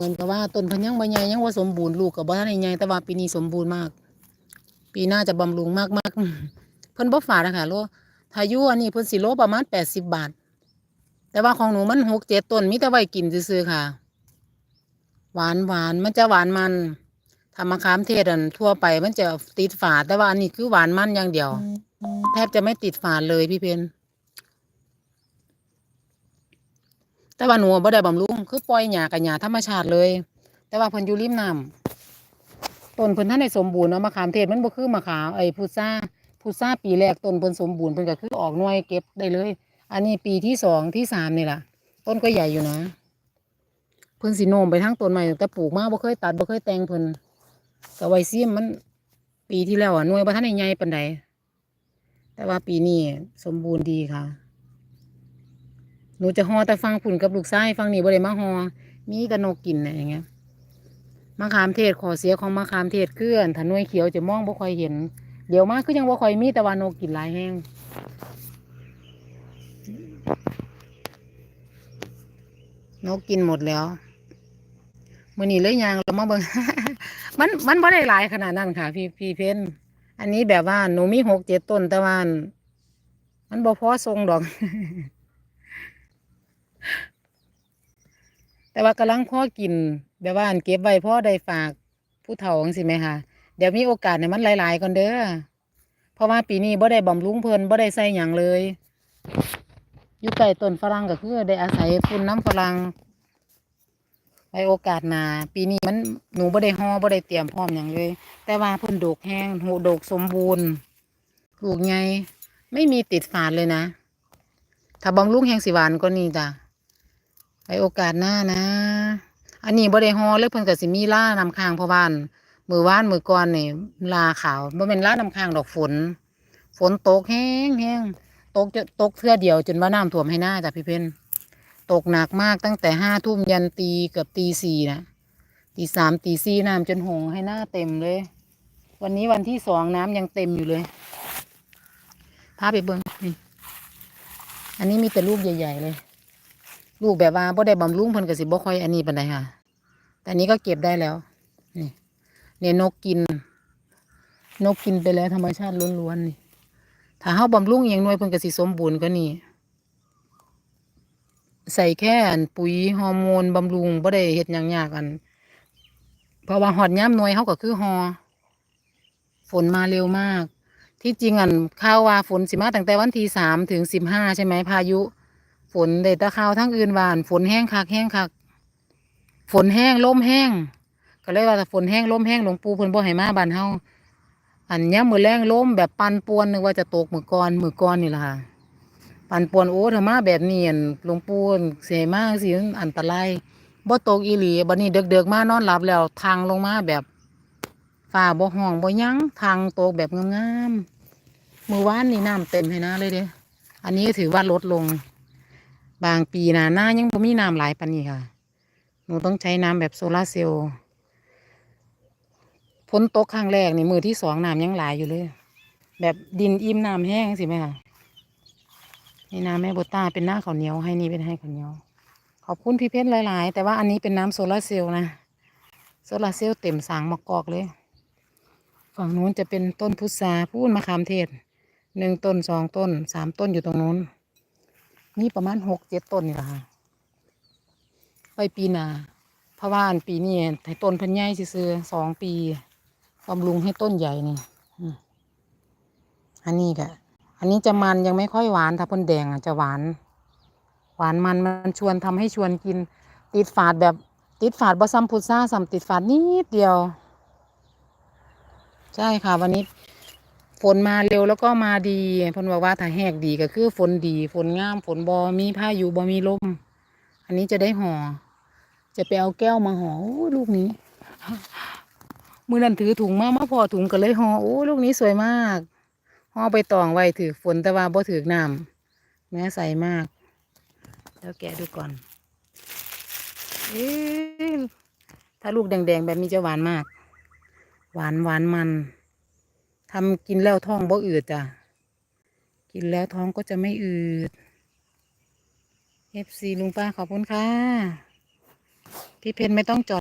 เหมือนกับว่าต้นพันยังใบใหญ่ยังว่าสมบูรณ์ลูกกับบ่ทันใหญ่แต่ว่าปีนี้สมบูรณ์มาก ปีหน้าจะบำรุงมากมากเพิ่นบ่ฝาดนะคะโลถ้ายู่อันนี้เพิ่นสิโลประมาณแปดสิบบาท แต่ว่าของหนูมันหกเจ็ดต้นมีแต่ไว้กินซื่อๆค่ะ หวานหวานมันจะหวานมันถ้ามะขามเทศอันทั่วไปมันจะติดฝาดแต่ว่าอันนี้คือหวานมันอย่างเดียว แทบจะไม่ติดฝาดเลยพี่เพน แต่ว่าหนูบ่ได้บำรุงคือปล่อยหญ้ากับหญ้าธรรมชาติเลย แต่ว่าเพิ่นอยู่ริมน้ำต้นเพิ่นท่านได้สมบูรณ์เนาะมะขามเทศมันบ่คือมะขามไอ้พุทราพุทราปีแรกต้นเพิ่นสมบูรณ์เพิ่นก็คือออกหน่วยเก็บได้เลย อันนี้ปีที่สองที่สามนี่ล่ะ ต้นก็ใหญ่อยู่นะเพิ่นสิโนมไปทั้งต้นใหม่แต่ปลูกมาบ่เคยตัดบ่เคยแต่งเพิ่นก็ไว้ซิมมัน ปีที่แล้วอะหน่วยบ่ทันได้ใหญ่ปานใดแต่ว่าปีนี้สมบูรณ์ดีค่ะ หนูจะฮอแต่ฟังผุ่นกับลูกชายฟังนี่บ่ได้มาฮอมีแต่นกกินน่ะอย่างเงี้ยมะขามเทศขอเสียของมะขามเทศเคืออันถน่วยเขียวจะมองบ่ค่อยเห็น เดี๋ยวมาคือยังบ่ค่อยมีแต่ว่านกกินหลายแห้งนกกินหมดแล้วมื้อนี้เลยยางเรามาเบิ่งมันมันบ่ได้หลายขนาดนั้นค่ะ พี่พี่เพนอันนี้แบบว่าหนูมีหกเจ็ดต้นแต่ว่ามันบ่พอทรงดอก แต่ว่ากำลังพ่อกินแบบว่าอันเก็บไว้พ่อได้ฝากผู้เฒ่าสิไหมคะเดี๋ยวมีโอกาสเนี่ยมันหลาย ๆก่อนเด้อเพราะว่าปีนี้บ่ได้บำรุงเพลินบ่ได้ใส่หยังเลยอยู่ใกล้ต้นฝรั่งก็คือได้อาศัยฝุ่นน้ำฝรั่งไว้โอกาสนาปีนี้มันหนูบ่ได้ห่อบ่ได้เตรียมพร้อมหยังเลย แต่ว่าพิ่นโดกแห้งหูโดกสมบูรณ์ลูกใหญ่ไม่มีติดฝาดเลยนะ ถ้าบำรุงแห้งสิหวานก็นี่จ้ะ ไปโอกาสหน้านะ อันนี้บ่ได้ฮอเลยเพิ่นก็สิมีล่านำค้างเพราะบ้านมือว่านมือก่อนนี่ลาขาวบ่แม่นล่านำค้างดอกฝน ฝนตกแห้งแห้งตกจะตกเทื่อเดียวจนว่าน้ำท่วมให้หน้าจ้ะพี่เพิ่นตกหนักมากตั้งแต่ห้าทุ่มยันตีเกือบตีสี่นะตีสามตีสี่น้ำจนหงให้หน้าเต็มเลย วันนี้วันที่สองน้ำยังเต็มอยู่เลยพาไปเบิ่งนี่อันนี้มีแต่ลูกใหญ่ ๆ เลย ลูกแบบว่าบ่ได้บำรุงเพิ่นก็สิบ่ค่อยอันนี้ปานใดค่ะ แต่นี้ก็เก็บได้แล้ว นี่ เนี่ยนกกิน นกกินไปแล้วธรรมชาติล้วนๆนี่ ถ้าเฮาบำรุงอย่างน่วยเพิ่นก็สิสมบูรณ์กว่านี้ใส่แค่ปุ๋ยฮอร์โมนบำรุงบ่ได้เฮ็ดหยังยากอัน เพราะว่าฮอดยามหน่วยเฮาก็คือฮอฝนมาเร็วมาก ที่จริงอันข่าวว่าฝนสิมาตั้งแต่วันที่สามถึงสิบห้าใช่ไหมพายุ ฝนได้ตะขาวทั้งอื่นหวาน ฝนแห้งคักแห้งคักฝนแห้งลมแห้ง ก็เลยว่าฝนแห้งลมแห้งหลวงปู่เพิ่นบ่ให้มาบ้านเฮาอันเนี้ยมือแรงลมแบบปันป่วนนึกว่าจะตกมือก่อนมือก่อนนี่ล่ะค่ะปันป่วนโอ้ถ้ามาแบบนี้อันหลวงปู่เสียมากสิมันอันตรายบ่ตกอีหลีบัดนี้เด็กๆมานอนหลับแล้วทางลงมาแบบฟ้าบ่ห้องบ่ยังทางตกแบบงามๆมือวานนี่น้ำเต็มให้นะเลยเด้อันนี้ถือว่าลดลง บางปีนะหน้ายังบ่มีน้ำหลายปานนี้ค่ะ หนูต้องใช้น้ำแบบโซลาร์เซลล์ฝนตกครั้งแรกในมือที่สองน้ำยังหลายอยู่เลย แบบดินอิ่มน้ำแห้งสิไหมค่ะนี่น้ำแม่โบต้าเป็นหน้าข้าวเหนียวให้นี่เป็นให้ข้าวเหนียว ขอบคุณพี่เพชรหลาย ๆ แต่ว่าอันนี้เป็นน้ำโซลาร์เซลล์นะโซลาร์เซลล์เต็มสางมะกอกเลย ฝั่งนู้นจะเป็นต้นพุทราพูนมะขามเทศหนึ่งต้นสองต้นสามต้นอยู่ตรงนู้น นี่ประมาณหกเจ็ดต้นนี่แหละค่ะไปปีนาเพราะว่านปีนี้ให้ต้นพันใหญ่ซื้อสองปีบำรุงให้ต้นใหญ่นี่อันนี้กะอันนี้จะมันยังไม่ค่อยหวานถ้าเพ่นแดงอะจะหวาน หวานมันมันชวนทำให้ชวนกิน ติดฝาดแบบติดฝาดบะซัมพุซ่าซัมติดฝาดนิดเดียว ใช่ค่ะ วันนี้ ฝนมาเร็วแล้วก็มาดีเพิ่นบอกว่าถ้าแหกดีก็คือฝนดี ฝนงาม ฝนบอมีพายุบอมีลม อันนี้จะได้ห่อ จะไปเอาแก้วมาห่อโอ้ลูกนี้ มือนันถือถุงมามาพอถุงก็เลยห่อโอ้ลูกนี้สวยมากห่อไปตองไว้ถือฝนแต่ว่าบ่ถือน้ำแม้ใสมาก แล้วแกะดูก่อนเอ๊ถ้าลูกแดงๆแบบนี้จะหวานมาก หวานหวานมัน ทำกินแล้วท้องบ่อืดจ้ะกินแล้วท้องก็จะไม่อืด FC ลุงป้าขอบคุณค่ะ พี่เพนไม่ต้องจอด